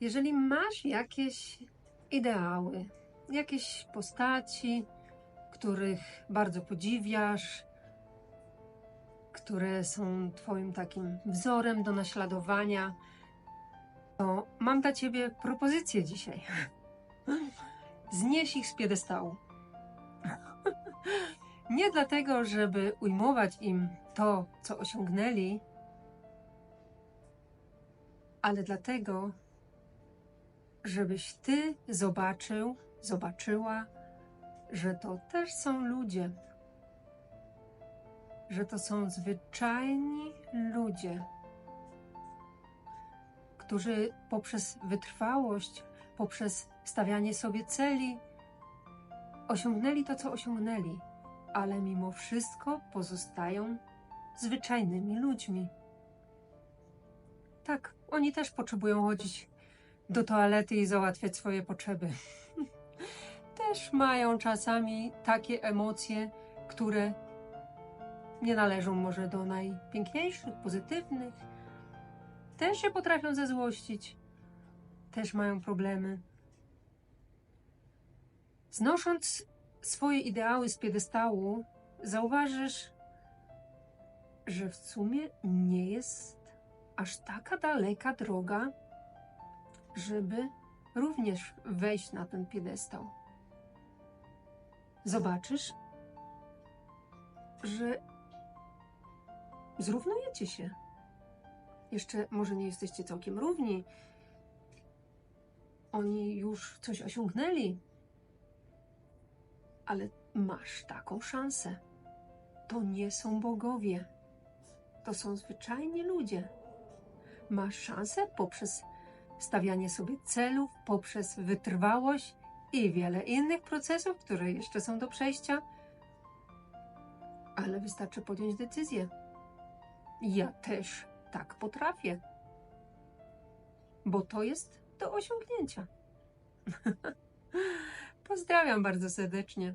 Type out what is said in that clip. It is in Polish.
Jeżeli masz jakieś ideały, jakieś postaci, których bardzo podziwiasz, które są Twoim takim wzorem do naśladowania, to mam dla Ciebie propozycję dzisiaj. Znieś ich z piedestału. Nie dlatego, żeby ujmować im to, co osiągnęli, ale dlatego, żebyś ty zobaczył, zobaczyła, że to też są ludzie, że to są zwyczajni ludzie, którzy poprzez wytrwałość, poprzez stawianie sobie celi, osiągnęli to, co osiągnęli, ale mimo wszystko pozostają zwyczajnymi ludźmi. Tak, oni też potrzebują chodzić do toalety i załatwiać swoje potrzeby. Też mają czasami takie emocje, które nie należą może do najpiękniejszych, pozytywnych. Też się potrafią zezłościć. Też mają problemy. Znosząc swoje ideały z piedestału, zauważysz, że w sumie nie jest aż taka daleka droga, żeby również wejść na ten piedestał. Zobaczysz, że zrównujecie się. Jeszcze może nie jesteście całkiem równi. Oni już coś osiągnęli, ale masz taką szansę. To nie są bogowie, to są zwyczajni ludzie. Masz szansę poprzez stawianie sobie celów, poprzez wytrwałość i wiele innych procesów, które jeszcze są do przejścia. Ale wystarczy podjąć decyzję. Ja też tak potrafię, bo to jest do osiągnięcia. Pozdrawiam bardzo serdecznie.